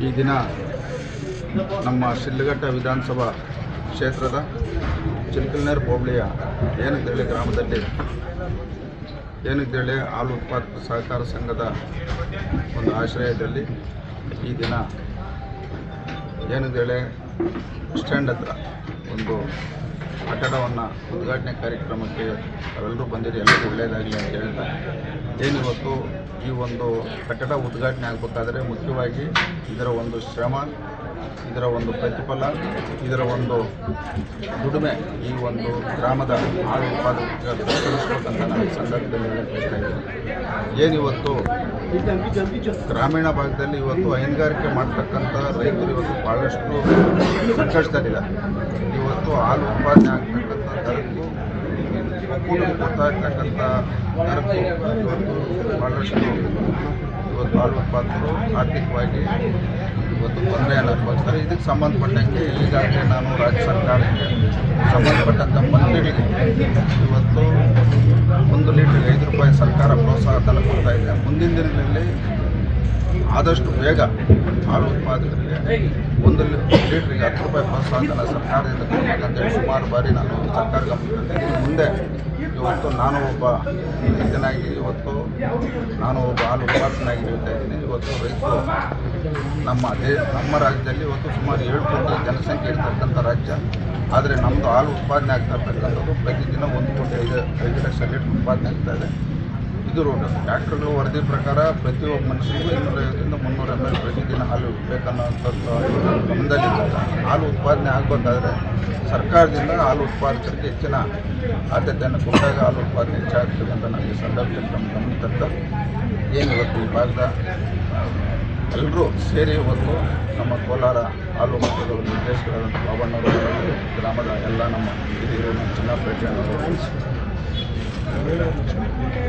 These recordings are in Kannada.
ಈ ದಿನ ನಮ್ಮ ಶಿಲ್ಲಘಟ್ಟ ವಿಧಾನಸಭಾ ಕ್ಷೇತ್ರದ ಚಿಲ್ಕಲ್ನೇರ್ ಹೋಬಳಿಯ ಏನಿದ್ದೇಳಿ ಗ್ರಾಮದಲ್ಲಿ ಏನಿದ್ದೇಳಿ ಹಾಲು ಉತ್ಪಾದಕ ಸಹಕಾರ ಸಂಘದ ಒಂದು ಆಶ್ರಯದಲ್ಲಿ ಈ ದಿನ ಏನಿದ್ದೇಳೆ ಸ್ಟ್ಯಾಂಡ್ ಹತ್ರ ಒಂದು ಕಟ್ಟಡವನ್ನು ಉದ್ಘಾಟನೆ ಕಾರ್ಯಕ್ರಮಕ್ಕೆ ತಾವೆಲ್ಲರೂ ಬಂದಿದ್ದು ಎಲ್ಲರೂ ಒಳ್ಳೆಯದಾಗಲಿ ಅಂತ ಹೇಳ್ತಾ. ಏನಿವತ್ತು ಈ ಒಂದು ಕಟ್ಟಡ ಉದ್ಘಾಟನೆ ಆಗಬೇಕಾದ್ರೆ ಮುಖ್ಯವಾಗಿ ಇದರ ಒಂದು ಶ್ರಮ, ಇದರ ಒಂದು ಪ್ರತಿಫಲ, ಇದರ ಒಂದು ದುಡಿಮೆ ಈ ಒಂದು ಗ್ರಾಮದ ಹಾಲು ಉತ್ಪಾದಕರಿಗೆ ತಿಳಿಸ್ಬೇಕಂತ ನಾನು ಈ ಸಂದರ್ಭದಲ್ಲಿ ಹೇಳಕ್ ಬಯಸ್ತಾ ಇದ್ದೀನಿ. ಏನಿವತ್ತು ಗ್ರಾಮೀಣ ಭಾಗದಲ್ಲಿ ಇವತ್ತು ಹೈನುಗಾರಿಕೆ ಮಾಡ್ತಕ್ಕಂಥ ರೈತರು ಇವತ್ತು ಭಾಳಷ್ಟು ಸಂಕಷ್ಟದಲ್ಲಿದ್ದಾರೆ. ಇವತ್ತು ಹಾಲು ಉತ್ಪಾದನೆ ಆಗ್ತಕ್ಕಂಥ ದರಕ್ಕೂ ಕೂಲಿ ಕೊಡ್ತಾ ಇರ್ತಕ್ಕಂಥ ದರಕ್ಕೂ ಇವತ್ತು ಭಾಳಷ್ಟು ಇವತ್ತು ಹಾಲು ಉತ್ಪಾದಕರು ಆರ್ಥಿಕವಾಗಿ ಇವತ್ತು ತೊಂದರೆಯನ್ನು ಅನುಭವಿಸ್ತಾರೆ ಇದಕ್ಕೆ ಸಂಬಂಧಪಟ್ಟಂಗೆ ಈಗಾಗಲೇ ನಾನು ರಾಜ್ಯ ಸರ್ಕಾರಕ್ಕೆ ಸಂಬಂಧಪಟ್ಟಂಥ ಮಂತ್ರಿಗಳಿಗೆ ಇವತ್ತು ಒಂದು ಲೀಟರ್ಗೆ ಐದು ರೂಪಾಯಿ ಸರ್ಕಾರ ಪ್ರೋತ್ಸಾಹ ಧನ ಇದೆ. ಮುಂದಿನ ದಿನಗಳಲ್ಲಿ ಆದಷ್ಟು ಬೇಗ ಹಾಲು ಉತ್ಪಾದಕರಿಗೆ ಒಂದು ಲೀಟ್ರಿಗೆ ಹತ್ತು ರೂಪಾಯಿ ಪಾಸ್ ಆಗಲ್ಲ. ಸರ್ಕಾರದಿಂದ ಕೊಡಬೇಕಂತೇಳಿ ಸುಮಾರು ಬಾರಿ ನಾನು ಸರ್ಕಾರ ಮುಂದೆ ಇವತ್ತು ನಾನು ಒಬ್ಬ ರೈತನಾಗಿ ಇವತ್ತು ನಾನು ಒಬ್ಬ ಹಾಲು ಉತ್ಪಾದನಾಗಿ ಹೇಳ್ತಾ ಇದ್ದೀನಿ. ಇವತ್ತು ರೈತರು ನಮ್ಮ ದೇ, ನಮ್ಮ ರಾಜ್ಯದಲ್ಲಿ ಇವತ್ತು ಸುಮಾರು ಏಳು ಕೋಟಿ ಜನಸಂಖ್ಯೆ ಇರ್ತಕ್ಕಂಥ ರಾಜ್ಯ. ಆದರೆ ನಮ್ಮದು ಹಾಲು ಉತ್ಪಾದನೆ ಆಗ್ತಾ ಇರ್ತಕ್ಕಂಥದ್ದು ಪ್ರತಿದಿನ ಒಂದು ಕೋಟಿ ಐದು ಐದು ಲಕ್ಷ ಲೀಟ್ರ್ ಉತ್ಪಾದನೆ ಆಗ್ತಾ ಇದೆ. ಇದು ರೋಡ್ ಡಾಕ್ಟರ್ಗಳು ವರದಿ ಪ್ರಕಾರ ಪ್ರತಿಯೊಬ್ಬ ಮನುಷ್ಯನಿಗೂ ಇನ್ನೂರೈವತ್ತರಿಂದ ಮುನ್ನೂರ ಎಂ ಎಲ್ ಪ್ರತಿದಿನ ಹಾಲು ಬೇಕನ್ನೋಂಥದ್ದು ಗಮನದಲ್ಲಿದ್ದಾಗ ಹಾಲು ಉತ್ಪಾದನೆ ಆಗಬೇಕಾದ್ರೆ ಸರ್ಕಾರದಿಂದ ಹಾಲು ಉತ್ಪಾದಕರಿಗೆ ಹೆಚ್ಚಿನ ಆದ್ಯತೆಯನ್ನು ಕೊಟ್ಟಾಗ ಹಾಲು ಉತ್ಪಾದನೆ ಹೆಚ್ಚಾಗ್ತದೆ ಅಂತ ನಮಗೆ ಸಂದರ್ಭದಲ್ಲಿ ನಮ್ಮ ಗಮನ ತರ್ತ ಏನು ಇವತ್ತು ಈ ಭಾಗದ ಎಲ್ಲರೂ ಸೇರಿ ಇವತ್ತು ನಮ್ಮ ಕೋಲಾರ ಹಾಲು ಮಕ್ಕಳು ನಿರ್ದೇಶಕರಾದಂಥ ಬಾಬಣ್ಣವರು ಗ್ರಾಮದ ಎಲ್ಲ ನಮ್ಮ ಹಿರಿಯರು, ನಮ್ಮ ಚಿನ್ನಪೇಟೆ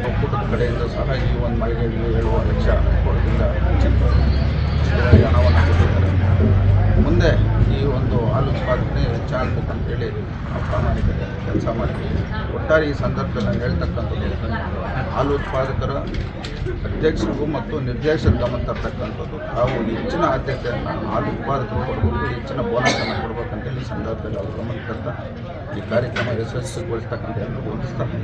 ಒಕ್ಕೂಟದ ಕಡೆಯಿಂದ ಸಹ ಈ ಒಂದು ಮಳಿಗೆಯಲ್ಲಿ ಹೇಳುವ ಲಕ್ಷ ಕೋಟಿಯಿಂದ ಹೆಚ್ಚಿನ ಹಣವನ್ನು ಕೊಟ್ಟಿದ್ದಾರೆ. ಮುಂದೆ ಈ ಒಂದು ಹಾಲು ಉತ್ಪಾದನೆ ಹೆಚ್ಚಾಗಬೇಕಂತೇಳಿ ನಾವು ಪ್ರಾಮಾಣಿಕತೆ ಕೆಲಸ ಮಾಡ್ತೀವಿ ಒಟ್ಟಾರೆ ಈ ಸಂದರ್ಭದಲ್ಲಿ ನಾನು ಹೇಳ್ತಕ್ಕಂಥದ್ದು ಹಾಲು ಉತ್ಪಾದಕರ ಅಧ್ಯಕ್ಷರಿಗೂ ಮತ್ತು ನಿರ್ದೇಶಕರ ಗಮನ ತರ್ತಕ್ಕಂಥದ್ದು, ತಾವು ಹೆಚ್ಚಿನ ಆದ್ಯತೆಯನ್ನು ಹಾಲು ಉತ್ಪಾದಕರು ಕೊಡಬೇಕು, ಹೆಚ್ಚಿನ ಬೋನಸನ್ನು ಕೊಡಬೇಕಂತೇಳಿ ಸಂದರ್ಭದಲ್ಲಿ ಅವರು ಗಮನ ತರ್ತಾ ಈ ಕಾರ್ಯಕ್ರಮ ಯಶಸ್ವಿಗೊಳಿಸ್ತಕ್ಕಂಥ ಹೊಂದಿಸ್ತಾರೆ